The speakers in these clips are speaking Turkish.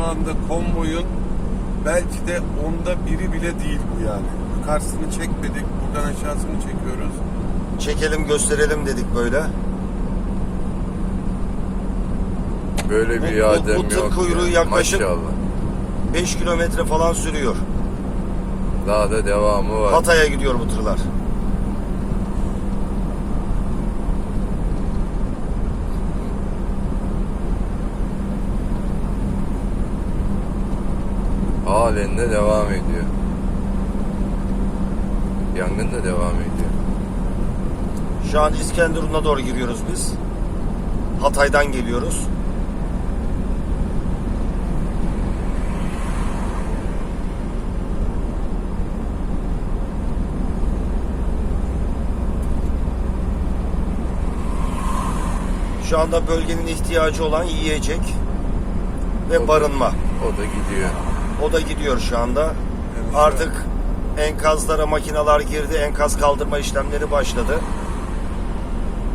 şu anda konvoyun belki de onda biri bile değil bu yani. Yukarısını çekmedik. Buradan aşağısını çekiyoruz. Çekelim gösterelim dedik böyle. Böyle Bu- bir bu- yadem bu tır yok. kuyruğu ya. yaklaşık- Maşallah. 5 kilometre falan sürüyor. Daha da devamı var. Hatay'a gidiyor bu tırlar. Halen de devam ediyor. Yangın da devam ediyor. Şu an İskenderun'a doğru giriyoruz biz. Hatay'dan geliyoruz. Şu anda bölgenin ihtiyacı olan yiyecek ve O da- barınma. O da gidiyor. O da gidiyor şu anda. Şu Artık enkazlara makineler girdi. Enkaz kaldırma işlemleri başladı.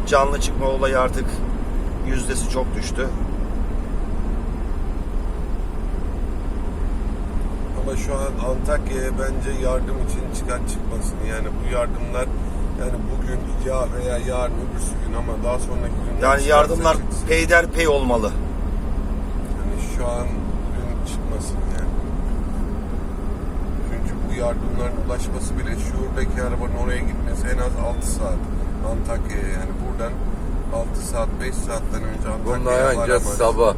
Canlı çıkma olayı artık yüzdesi çok düştü. Ama şu an Antakya'ya bence yardım için çıkan çıkmasın. Yani bu yardımlar yani bugün ya veya yarın öbürsü gün ama daha sonraki günler Yani yardımlar çıksın. peyderpey olmalı. Yani şu an bugün çıkmasın yani. Çünkü bu yardımların ulaşması bile şuradaki arabanın oraya gitmesi en az 6 saat. Antakya'ya yani buradan 6 saat 5 saatten önce Bunlar Antakya'ya ancak varamaz. sabah